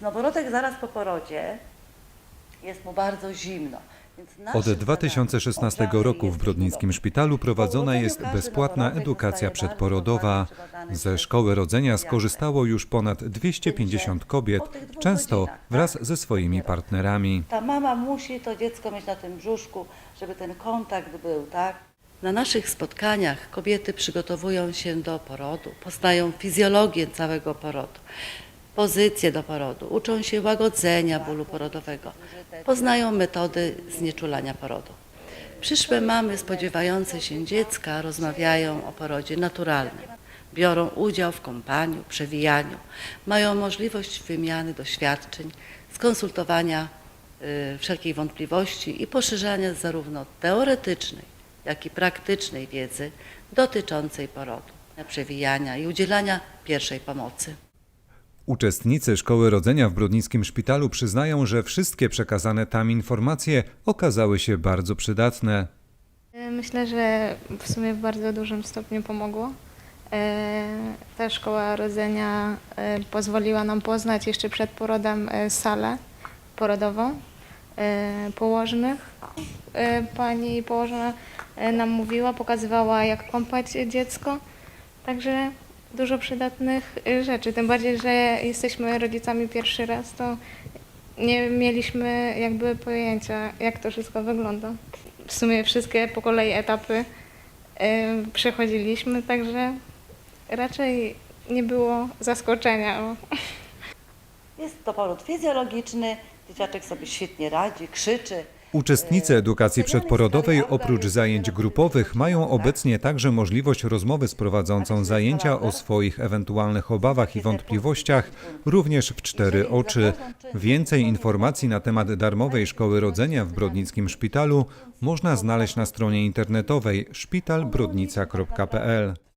Noworodek zaraz po porodzie jest mu bardzo zimno. Od zadaniem 2016 ograny roku w Brodnickim Szpitalu prowadzona jest bezpłatna edukacja przedporodowa. Ze szkoły rodzenia skorzystało już ponad 250 kobiet, często godzinach, wraz tak? ze swoimi partnerami. Ta mama musi to dziecko mieć na tym brzuszku, żeby ten kontakt był, tak? Na naszych spotkaniach kobiety przygotowują się do porodu, poznają fizjologię całego porodu, pozycję do porodu, uczą się łagodzenia bólu porodowego, poznają metody znieczulania porodu. Przyszłe mamy spodziewające się dziecka rozmawiają o porodzie naturalnym. Biorą udział w kąpaniu, przewijaniu. Mają możliwość wymiany doświadczeń, skonsultowania y, wszelkiej wątpliwości i poszerzania zarówno teoretycznej, jak i praktycznej wiedzy dotyczącej porodu, przewijania i udzielania pierwszej pomocy. Uczestnicy Szkoły Rodzenia w Brodnickim Szpitalu przyznają, że wszystkie przekazane tam informacje okazały się bardzo przydatne. Myślę, że w sumie w bardzo dużym stopniu pomogło. E, Ta szkoła rodzenia e, pozwoliła nam poznać jeszcze przed porodem e, salę porodową e, położnych. E, Pani położna e, nam mówiła, pokazywała jak kąpać dziecko. Także dużo przydatnych e, rzeczy. Tym bardziej, że jesteśmy rodzicami pierwszy raz, to nie mieliśmy jakby pojęcia, jak to wszystko wygląda. W sumie wszystkie po kolei etapy e, przechodziliśmy, także raczej nie było zaskoczenia. Jest to poród fizjologiczny, dzieciaczek sobie świetnie radzi, krzyczy. Uczestnicy edukacji przedporodowej oprócz zajęć grupowych mają obecnie także możliwość rozmowy z prowadzącą zajęcia o swoich ewentualnych obawach i wątpliwościach, również w cztery oczy. Więcej informacji na temat darmowej szkoły rodzenia w Brodnickim Szpitalu można znaleźć na stronie internetowej szpitalbrodnica.pl.